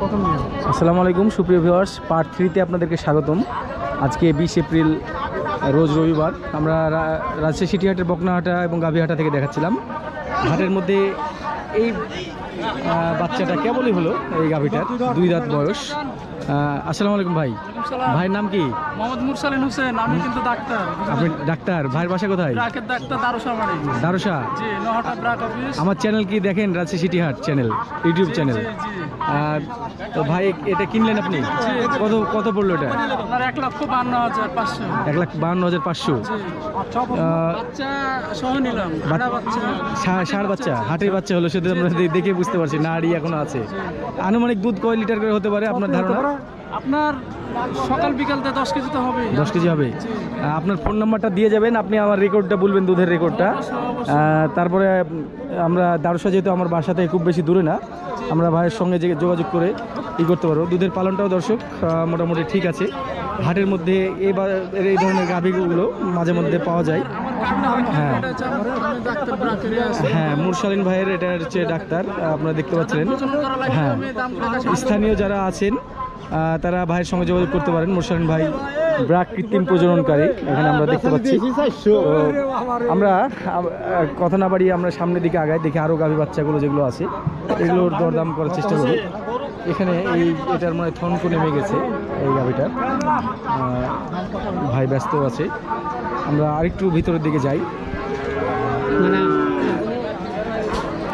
আসসালামু আলাইকুম, সুপ্রিয় ভিওয়ার্স পার্ট থ্রিতে আপনাদেরকে স্বাগতম। আজকে বিশ এপ্রিল, রোজ রবিবার, আমরা রাজশাহী সিটি হাটের বকনাহাটা এবং গাভীহাটা থেকে দেখাচ্ছিলাম। হাটের মধ্যে এই বাচ্চাটা কেবলই হলো এই গাভীটার, দুই দাঁত বয়স। আসসালামু আলাইকুম ভাই। ভাইয়ের নাম কি? মোহাম্মদ মুরসালিন হোসেন আমি কিন্তু ডাক্তার আপনি ডাক্তার ভাইয়ের বাসা কোথায়? ব্রাকের ডাক্তার দারুসা বাড়ি দারুসা। জি নহাটা ব্রাক অফিস। আমার চ্যানেল কি দেখেন? রাজশাহী সিটি হাট চ্যানেল ইউটিউব চ্যানেল আর তো ভাই এটা কিনলেন আপনি? কত কত পড়ল এটা? আপনার এক লক্ষ বান্ন হাজার পাঁচশো। এক লাখ বাহান্ন হাজার পাঁচশো। ষাঁড় বাচ্চা হাটের বাচ্চা। হলো সেটা আমরা দেখে বুঝতে পারছি নাড়ি এখনও আছে। আনুমানিক দুধ কয় লিটার করে হতে পারে আপনার ধারণা? আপনার সকাল বিকালতে দশ কেজি তো হবে। দশ কেজি হবে। আপনার ফোন নাম্বারটা দিয়ে যাবেন আপনি আমার রেকর্ডটা বলবেন দুধের রেকর্ডটা। তারপরে আমরা দারুসা যেহেতু আমার বাসা থেকে খুব বেশি দূরে না আমরা ভাইয়ের সঙ্গে যে যোগাযোগ করে ই করতে পারব। দুধের পালনটাও দর্শক মোটামুটি ঠিক আছে। হাটের মধ্যে এই ধরনের গাভীগুলো মাঝে মধ্যে পাওয়া যায়। হ্যাঁ মুরসালিন ভাইয়ের এটা হচ্ছে ডাক্তার, আপনারা দেখতে পাচ্ছেন হ্যাঁ স্থানীয় যারা আছেন তারা ভাইয়ের সঙ্গে যোগাযোগ করতে পারেন। মুরসালিন ভাই ব্রাক কৃত্রিম প্রজননকারী, এখানে আমরা দেখতে পাচ্ছি। আমরা কথা না বাড়িয়ে আমরা সামনের দিকে আগাই, দেখি আরও গাভী বাচ্চাগুলো যেগুলো আছে, এগুলোর দরদাম করার চেষ্টা করি। এখানে এই, এটার মানে থনকো নেমে গেছে, এই গাভীটার। ভাই ব্যস্ত আছে। আমরা আরেকটু ভিতরের দিকে যাই।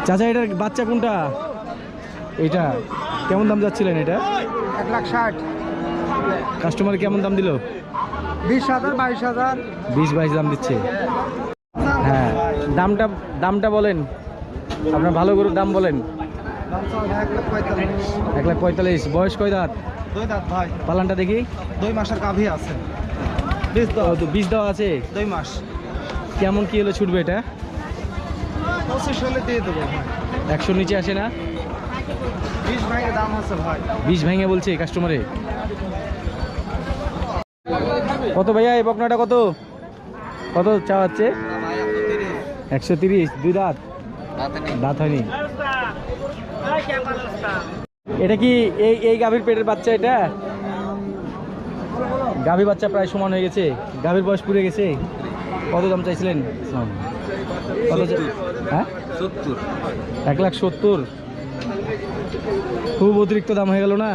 চাচা এটার বাচ্চা কোনটা? এটা কেমন দাম যাচ্ছিলেন এটা? এক লাখ ষাট। কাস্টমার কেমন দাম দিল? বিশ হাজার বাইশ হাজার। বিশ বাইশ দাম দিচ্ছে। হ্যাঁ দামটা দামটা বলেন। আপনার ভালো গরুর দাম বলেন। এক লাখ পঁয়তাল্লিশ। বয়স কয় দাঁত? দুই দাঁত ভাই। পালানটা দেখি। দুই মাসের গাভী আছে। ও, তো বীজ দেওয়া আছে? দুই মাস। কেমন কি হলো ছুটবে এটা? পঁচিশ হলে দিয়ে দেবো একশোর নিচে আসে না? বিশ ভাইয়ের দাম আছে ভাই। বিষ ভেঙে বলছে কাস্টমারে কত ভাইয়া এই বকনাটা কত? কত চা হচ্ছে একশো তিরিশ। দুই দাঁত? দাঁত হয়নি। এটা কি এই এই গাভীর পেটের বাচ্চা এটা? গাভী বাচ্চা প্রায় সমান হয়ে গেছে। গাভীর বয়স পুড়ে গেছে। কত দাম চাইছিলেন? কত হ্যাঁ? এক লাখ সত্তর। খুব অতিরিক্ত দাম হয়ে গেল না?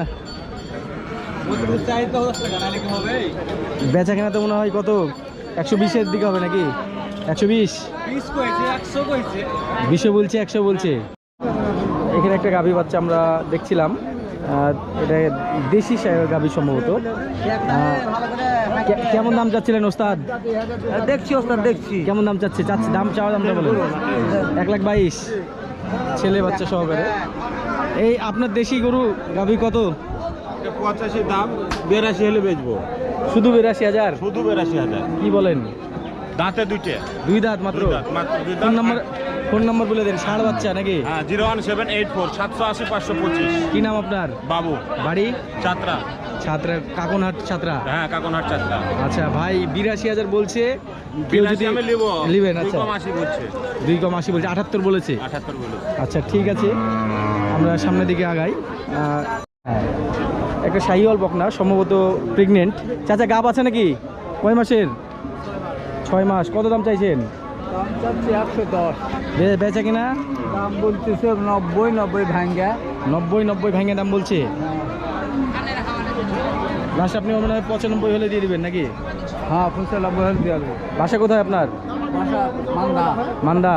বেচা কেনা তো মনে হয় কত? একশো বিশের দিকে হবে নাকি? একশো বিশ? বিশ বলছে, একশো বলছে। এখানে একটা গাভী বাচ্চা আমরা দেখছিলাম। এটা দেশি গাভী সম্ভবত। কেমন দাম চাচ্ছিলেন ওস্তাদ? দেখছি ওস্তাদ দেখছি। কেমন দাম চাচ্ছে? চাচ্ছে দাম চাওয়া দামটা বলুন। এক লাখ বাইশ। ছেলে বাচ্চা সহকারে। এই আপনার দেশি গরু গাভী কত? পঁচাশি দাম বিরাশি হলে বেচবো। শুধু বিরাশি হাজার? শুধু বিরাশি হাজার। কি বলেন? দাঁতে দুইটে। দুই দাঁত মাত্র? মাত্র দুই দাঁত। ফোন নম্বর ফোন নম্বর বলে দেন ষাঁড় বাচ্চা নাকি? হ্যাঁ zero one seven eight four সাতশো আশি পাঁচশো পঁচিশ। কি নাম আপনার? বাবু। বাড়ি? ছাত্রা। ছাত্রা কাকনহাট ছাত্রা? হ্যাঁ কাকনহাট চাত্রা আচ্ছা ভাই বিরাশি হাজার বলছে কেউ যদি দুই আচ্ছা। কম আশি বলছে। দুই কম আশি বলছে আটাত্তর বলেছে। আচ্ছা ঠিক আছে আমরা সামনের দিকে আগাই। একটা শাহিওয়াল বকনা সম্ভবত প্রেগনেন্ট চাচা গাব আছে নাকি? কয় মাসের? ছয় মাস কত দাম চাইছেন? দাম চাচ্ছি একশো দশ। বে- বেচা কিনা? দাম বলতেছে নব্বই নব্বই ভাঙ্গা। নব্বই নব্বই ভেঙে দাম বলছে? লাস্ট আপনি মনে হয় পঁচানব্বই হলে দিয়ে দিবেন নাকি? হ্যাঁ পয়সা নব্বই দিয়ে দেবো। বাসা কোথায় আপনার? মান্দা মান্দা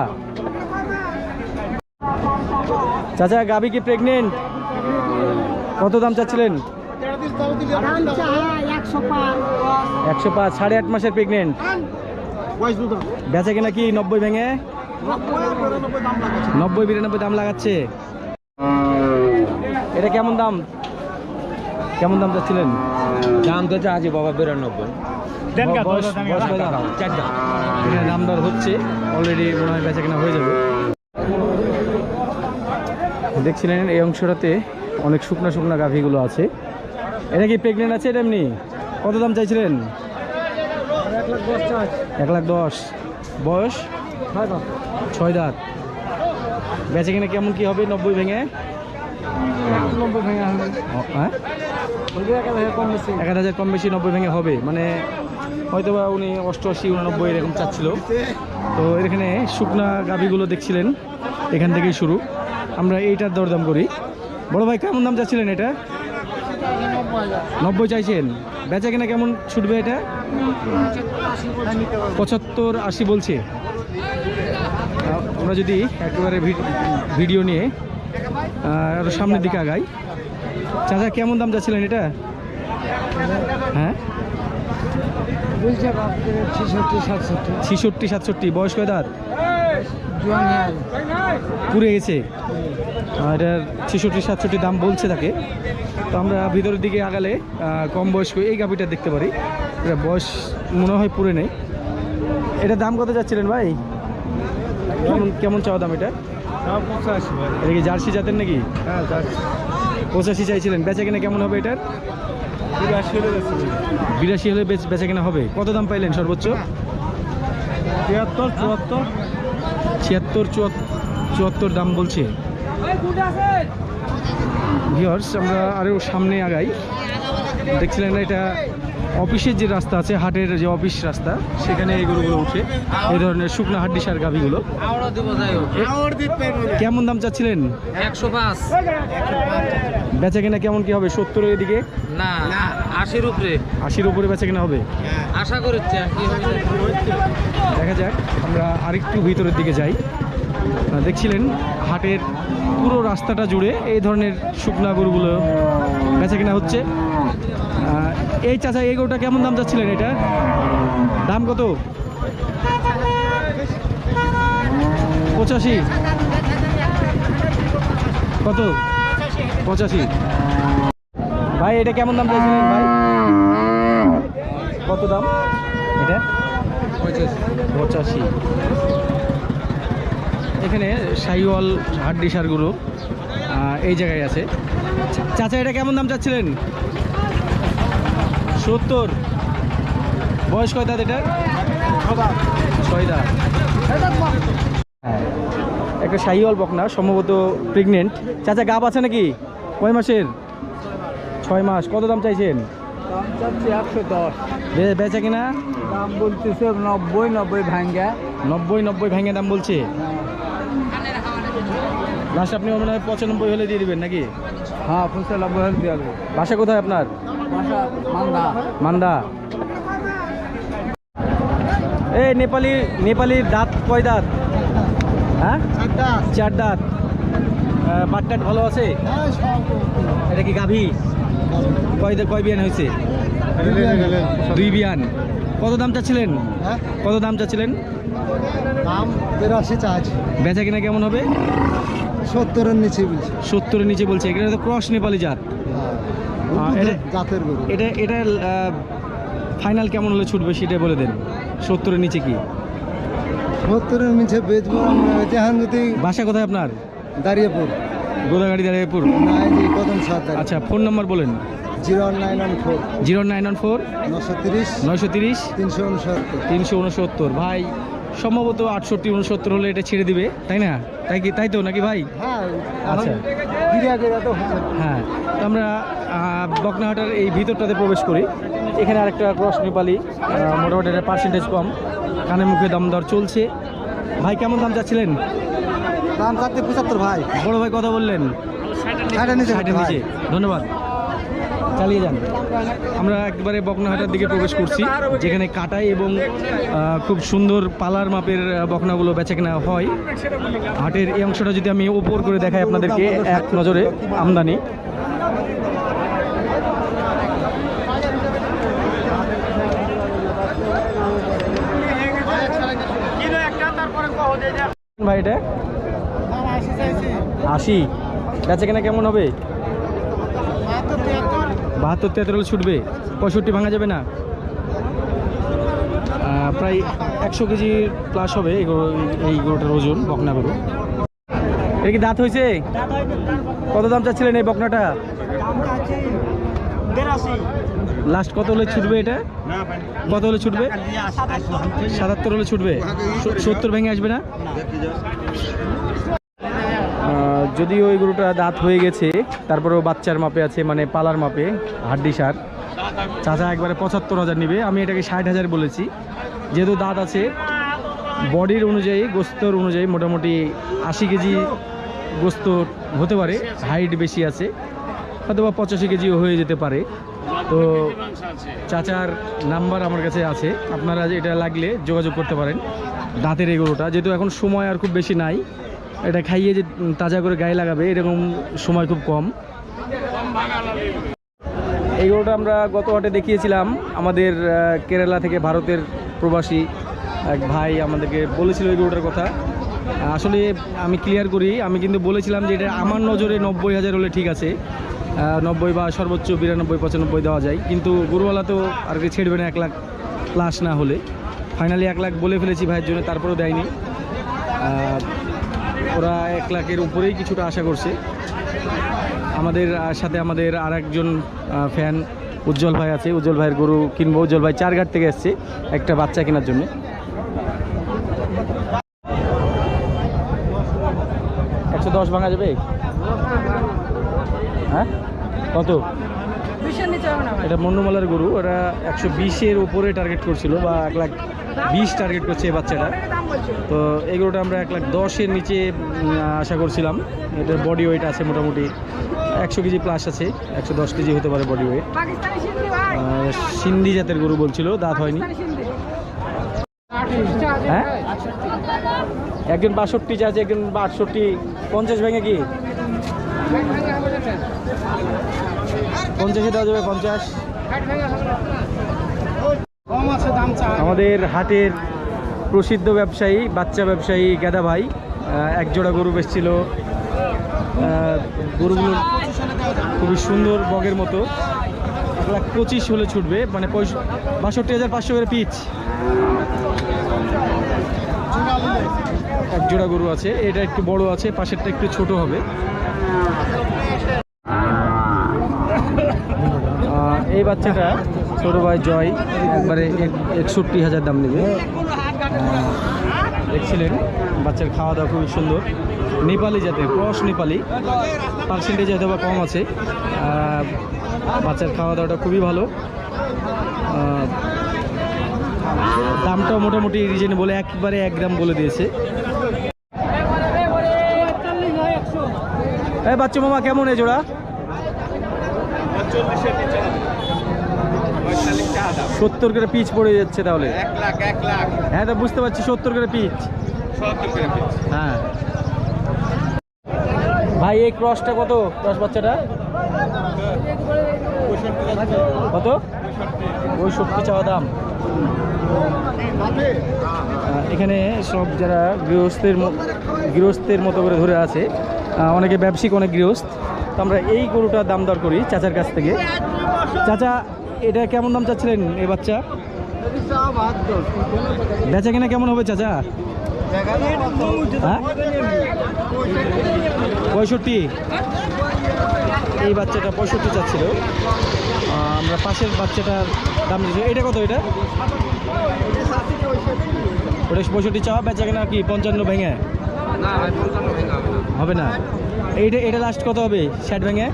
চাচা গাবি কি প্রেগনেন্ট কত দাম চাচ্ছিলেন? একশো পাঁচ সাড়ে আট মাসের প্রেগনেন্ট বেচা কিনা কি নব্বই ভেঙে? নব্বই বিরানব্বই দাম লাগাচ্ছে। এটা কেমন দাম? কেমন দাম চাচ্ছিলেন? দাম তো চাচ্ছি বাবা বিরানব্বই। দাম? দর হচ্ছে। অলরেডি মনে হয় বেচা কেনা হয়ে যাবে। দেখছিলেন এই অংশটাতে অনেক শুকনা শুকনা গাভীগুলো আছে। এটা কি প্রেগনেন্ট আছে এটা এমনি? কত দাম চাইছিলেন? এক লাখ দশ। বয়স? ছয় দাঁত। বেচে কিনা কেমন কি হবে নব্বই ভেঙে? নব্বই ভেঙে হবে। হ্যাঁ? এক হাজার কম বেশি। এক হাজার কম বেশি নব্বই ভেঙে হবে। মানে হয়তো বা উনি অষ্টআশি উননব্বই এরকম চাচ্ছিল। তো এখানে শুকনা গাভিগুলো দেখছিলেন এখান থেকেই শুরু। আমরা এইটার দরদাম করি। বড় ভাই কেমন দাম চাচ্ছিলেন এটা? নব্বই চাইছেন। বেচা কিনা কেমন ছুটবে এটা? পঁচাত্তর আশি বলছে। আমরা যদি একেবারে ভিডিও নিয়ে আরও সামনের দিকে আগাই। চাচা কেমন দাম যাচ্ছিলেন এটা? হ্যাঁ? ছেষট্টি সাতষট্টি। ছিষট্টি সাতষট্টি। বয়স কয় দাঁত পুড়ে গেছে। আর এটার ছেষট্টি সাতষট্টি দাম বলছে তাকে। তো আমরা ভিতরের দিকে আগালে কম বয়স্ক এই গাভিটা দেখতে পারি। এটা বয়স মনে হয় পুরে নেই। এটা দাম কত যাচ্ছিলেন ভাই? কেমন কেমন চাওয়া দাম এটা? এটা কি জার্সি জাতের নাকি? হ্যাঁ পঁচাশি চাইছিলেন। বেচা কিনা কেমন হবে এটার? বিরাশি হলে বেচা কিনা হবে। কত দাম পাইলেন সর্বোচ্চ? তিয়াত্তর চুয়াত্তর। ছিয়াত্তর চুয়াত্তর দাম বলছে। ভিওর্স আমরা আরও সামনে আগাই। দেখছিলেন না এটা অফিসের যে রাস্তা আছে হাটের যে অফিস রাস্তা সেখানে এই গরুগুলো উঠে। এই ধরনের শুকনো হাড্ডি সার গাভিগুলো। কেমন দাম চাচ্ছিলেন? একশো পাঁচ। বেচা কিনা কেমন কি হবে? সত্তরের দিকে? না আশির উপরে। আশির উপরে বেচা কিনা হবে? আশা করছে দেখা যাক আমরা আরেকটু ভিতরের দিকে যাই। দেখছিলেন হাটের পুরো রাস্তাটা জুড়ে এই ধরনের শুকনা গরুগুলো বেচা কিনা হচ্ছে। এই চাচা এই গরুটা কেমন দাম যাচ্ছিলেন এটা দাম কত? পঁচাশি। কত? পঁচাশি। ভাই, এটা কেমন দাম চাইছিলেন ভাই? কত দাম? এটা? পঁচাশি। এখানে সাইওয়াল হাড্ডি সারগুলো এই জায়গায় আছে। চাচা, এটা কেমন দাম চাচ্ছিলেন? সত্তর। বয়স কয় দাঁত এটা ছয় দাঁত। হ্যাঁ একটা শাহিওয়াল বকনা, সম্ভবত প্রেগনেন্ট চাচা গাব আছে নাকি? কয় মাসের? ছয় মাস কত দাম চাইছেন? দাম চাচ্ছি একশো দশ। বে- বেচা কিনা? দাম বলতেছে নব্বই নব্বই ভাঙ্গা। নব্বই নব্বই ভেঙে দাম বলছে? লাস্ট আপনি মনে হয় পঁচানব্বই হলে দিয়ে দিবেন নাকি? হ্যাঁ ফুসে নব্বই হলে দিয়ে দেবো। বাসা কোথায় আপনার? মান্দা। মান্দা। এই নেপালি নেপালির দাঁত কয় দাঁত? হ্যাঁ? চার দাঁত। বাটটাট ভালো আছে? এটা কি গাভী? কয় কয় বিয়ান হয়েছে? দুই বিয়ান। কত দাম চাচ্ছিলেন? কত দাম চাচ্ছিলেন? দাম বিরাশি চার্জ বেচা কিনা কেমন হবে? সত্তরের নিচে বলছি। সত্তরের নিচে বলছে। এখানে তো ক্রস নেপালি জাত। এটা- জাতের এটা এটা ফাইনাল কেমন হলে ছুটবে সেটা বলে দেন। সত্তরের নিচে কি? সত্তরের নিচে বেচবো আমরা। যদি বাসা কোথায় আপনার? দাঁড়িয়ে পড় গোদাগাড়ি দাঁড়িয়েপুর। কদম সাত আচ্ছা ফোন নাম্বার বলেন। Zero nine one four. Zero nine one four. নশো তিরিশ। তিরিশ। তিনশো উনসত্তর। তিনশো উনসত্তর। ভাই সম্ভবত আটষট্টি উনসত্তর হলে এটা ছেড়ে দিবে। তাই না? তাই কি তাই তো নাকি ভাই? হ্যাঁ আচ্ছা। হ্যাঁ তো আমরা বকনাহাটার এই ভিতরটাতে প্রবেশ করি। এখানে আরেকটা ক্রস নেপালি মোটামুটি পার্সেন্টেজ কম। কানে মুখে দাম দর চলছে। ভাই কেমন দাম চাচ্ছিলেন? দাম চারটে পঁচাত্তর ভাই। বড় ভাই কথা বললেন। ষাটের নিচে ষাটের ভাই। নিচে। ধন্যবাদ। চালিয়ে যান। আমরা একবারে বকনাহাটার দিকে প্রবেশ করছি যেখানে কাটাই এবং খুব সুন্দর পালার মাপের বকনাগুলো বেচা কেনা হয়। হাটের এই অংশটা যদি আমি ওপর করে দেখাই আপনাদেরকে এক নজরে আমদানি। ভাই এটা? আশি। বেচা কেনা কেমন হবে? বাহাত্তর তিয়াত্তর হলে ছুটবে। পঁয়ষট্টি ভাঙা যাবে না। প্রায় একশো কেজি প্লাস হবে এই গরু এই গরুটার ওজন, বকনা গরু। এটা কি দাঁত হয়েছে? কত দাম চাচ্ছিলেন এই বকনাটা? লাস্ট কত হলে ছুটবে এটা? কত হলে ছুটবে? সাতাত্তর হলে ছুটবে। সত্তর ভেঙে আসবে না? যদিও ওই গরুটা দাঁত হয়ে গেছে, তারপরেও বাচ্চার মাপে আছে মানে পালার মাপে, হাড্ডি সার। চাচা একবারে পঁচাত্তর হাজার নিবে, আমি এটাকে ষাট হাজার বলেছি। যেহেতু দাঁত আছে, বডির অনুযায়ী, গোস্তর অনুযায়ী মোটামুটি আশি কেজি গোস্ত হতে পারে, হাইট বেশি আছে হয়তো বা পঁচাশি কেজিও হয়ে যেতে পারে। তো চাচার নাম্বার আমার কাছে আছে, আপনারা এটা লাগলে যোগাযোগ করতে পারেন দাঁতের এই গরুটা। যেহেতু এখন সময় আর খুব বেশি নাই এটা খাইয়ে যে তাজা করে গায়ে লাগাবে, এরকম সময় খুব কম। এই গরুটা আমরা গত হাটে দেখিয়েছিলাম, আমাদের কেরালা থেকে ভারতের প্রবাসী এক ভাই আমাদেরকে বলেছিল এই গরুটার কথা। আসলে আমি ক্লিয়ার করি, আমি কিন্তু বলেছিলাম যে এটা আমার নজরে নব্বই হাজার হলে ঠিক আছে নব্বই বা সর্বোচ্চ বিরানব্বই, পঁচানব্বই দেওয়া যায়। কিন্তু গরুওয়ালা তো আর কি ছেড়বে না এক লাখ প্লাস না হলে। ফাইনালি এক লাখ বলে ফেলেছি ভাইয়ের জন্য, তারপরেও দেয়নি। ওরা এক লাখের উপরেই কিছুটা আশা করছে। আমাদের সাথে আমাদের আর একজন ফ্যান উজ্জ্বল ভাই আছে। উজ্জ্বল ভাইয়ের গরু কিনবো। উজ্জ্বল ভাই চারঘাট থেকে এসছে একটা বাচ্চা কেনার জন্য। একশো দশ ভাঙা যাবে? হ্যাঁ? কত? এটা মন্নুমালার গরু। ওরা একশো বিশের উপরে টার্গেট করছিল বা এক লাখ বিশ টার্গেট করছে এই বাচ্চাটা। তো এই গরুটা আমরা এক লাখ দশের নিচে আশা করছিলাম। এটার বডি ওয়েট আছে মোটামুটি একশো কেজি প্লাস আছে একশো দশ কেজি হতে পারে বডি ওয়েট সিন্ধি জাতের গরু বলছিল দাঁত হয়নি। হ্যাঁ? একজন বাষট্টি চাচ্ছে একজন আটষট্টি পঞ্চাশ ভেঙে কি? পঞ্চাশে দেওয়া যাবে পঞ্চাশ। আমাদের হাটের প্রসিদ্ধ ব্যবসায়ী বাচ্চা ব্যবসায়ী গেদা ভাই আহ, এক জোড়া গরু বেচছিল। গরুগুলো খুবই সুন্দর বগের মতো। পঁচিশ হলে ছুটবে মানে বাষট্টি হাজার পাঁচশো করে পিচ। এক জোড়া গরু আছে এটা একটু বড় আছে পাশেরটা একটু ছোট হবে। এই বাচ্চাটা ছোট ভাই জয়, একবারে এক- একষট্টি হাজার দাম নেবে। দেখছিলেন, বাচ্চার খাওয়া দাওয়া খুবই সুন্দর। নেপালি জাতের, ক্রস নেপালি। পার্সেন্টেজ হয়তো বা কম আছে। বাচ্চার খাওয়া দাওয়াটা খুবই ভালো। দামটাও মোটামুটি রিজনেবল একবারে এক গ্রাম বলে দিয়েছে। এই বাচ্চা মামা, কেমন এই জোড়া? সত্তর করে পিচ পড়ে যাচ্ছে তাহলে। এক লাখ এক লাখ। হ্যাঁ তা বুঝতে পারছি সত্তর করে পিচ। সত্তর করে পিস হ্যাঁ। ভাই এই ক্রসটা কত ক্রস বাচ্চাটা? কত? পঁয়ষট্টি চাওয়া দাম। এখানে সব যারা গৃহস্থের গৃহস্থের মতো করে ধরে আছে অনেকে ব্যবসায়িক অনেক গৃহস্থ। তো আমরা এই গরুটার দাম দর করি চাচার কাছ থেকে। চাচা এটা কেমন দাম চাচ্ছিলেন এই বাচ্চা? বেচা কিনা কেমন হবে চাচা? হ্যাঁ? পঁয়ষট্টি। এই বাচ্চাটা পঁয়ষট্টি চাচ্ছিল। আমরা পাশের বাচ্চাটার দাম এটা কত এটা? ওটা পঁয়ষট্টি চাওয়া বেচা কেনা কি পঞ্চান্ন ভেঙে? হবে না। এইটা এটা লাস্ট কত হবে? ষাট ভেঙে?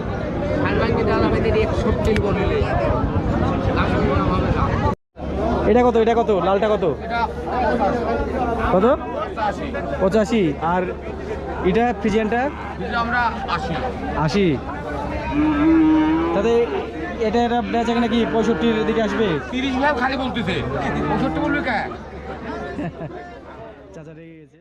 এটা কত এটা কত লালটা কত? কত? পঁচাশি। আর এটা ফ্রিজিয়ানটা? আশি। তাতে এটা এটা বেচা কেনা কি পঁয়ষট্টির দিকে আসবে? তিরিশ ভাগ খালি বলতেছে। পঁয়ষট্টি বলবে কে? চাচা রেগে গেছে।